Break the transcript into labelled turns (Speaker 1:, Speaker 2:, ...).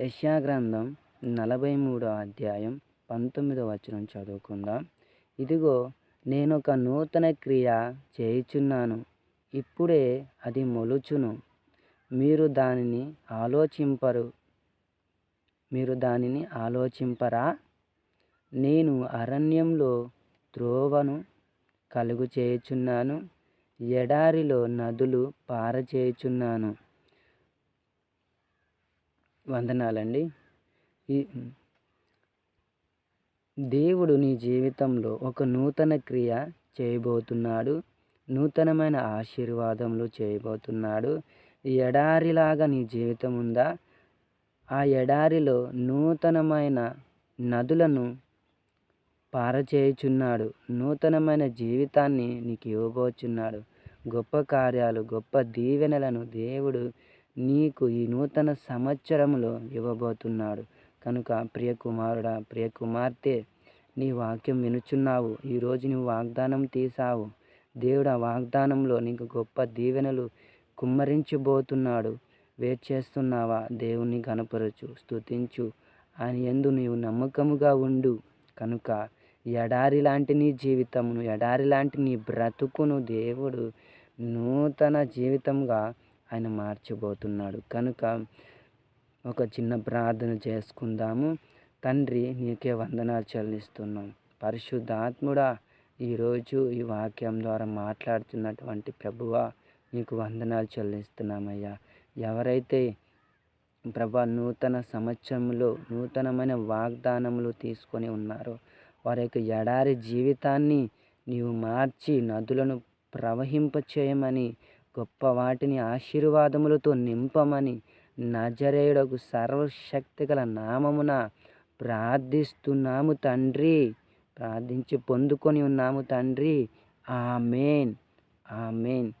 Speaker 1: యశాగ్రంథం నలభై మూడో అధ్యాయం పంతొమ్మిదో వచనం చదువుకుందాం. ఇదిగో నేను ఒక నూతన క్రియ చేయుచున్నాను. ఇప్పుడే అది మొలుచును. మీరు దానిని ఆలోచింపరు. మీరు దానిని ఆలోచింపరా? నేను అరణ్యంలో త్రోవను కలుగు చేయుచున్నాను ఎడారిలో నదులు పారచేయుచున్నాను. వందనాలండి. ఈ దేవుడు నీ జీవితంలో ఒక నూతన క్రియ చేయబోతున్నాడు. నూతనమైన ఆశీర్వాదములు చేయబోతున్నాడు. ఎడారిలాగా నీ జీవితం ఉందా? ఆ ఎడారిలో నూతనమైన నదులను పారచేయుచున్నాడు. నూతనమైన జీవితాన్ని నీకు ఇవ్వబోచున్నాడు. గొప్ప కార్యాలు గొప్ప దీవెనలను దేవుడు నీకు ఈ నూతన సంవత్సరంలో ఇవ్వబోతున్నాడు. కనుక ప్రియ కుమారుడా ప్రియ కుమార్తె నీ వాక్యం వినుచున్నావు. ఈరోజు నువ్వు వాగ్దానం తీసావు దేవుడు ఆ వాగ్దానంలో నీకు గొప్ప దీవెనలు కుమ్మరించబోతున్నాడు. వేట్ చేస్తున్నావా? దేవుణ్ణి కనపరచు స్తుతించు. ఆయన ఎందు నీవు నమ్మకముగా ఉండు. కనుక ఎడారి లాంటి నీ జీవితమును ఎడారి లాంటి నీ బ్రతుకును దేవుడు నూతన జీవితంగా ఆయన మార్చబోతున్నాడు కనుక ఒక చిన్న ప్రార్థన చేసుకుందాము. తండ్రి నీకే వందనాలు చెల్లిస్తున్నాం. పరిశుద్ధాత్ముడా ఈరోజు ఈ వాక్యం ద్వారా మాట్లాడుతున్నటువంటి ప్రభువా నీకు వందనాలు చెల్లిస్తున్నామయ్యా. ఎవరైతే ప్రభా నూతన సంవత్సరంలో నూతనమైన వాగ్దానములు తీసుకొని ఉన్నారో వారి యొక్క ఎడారి జీవితాన్ని నీవు మార్చి నదులను ప్రవహింపచేయమని గొప్ప వాటిని ఆశీర్వాదములతో నింపమని నజరేయుడకు సర్వశక్తి గల నామమున ప్రార్థిస్తున్నాము తండ్రి. ప్రార్థించి పొందుకొని ఉన్నాము తండ్రి. ఆమెన్. ఆమెన్.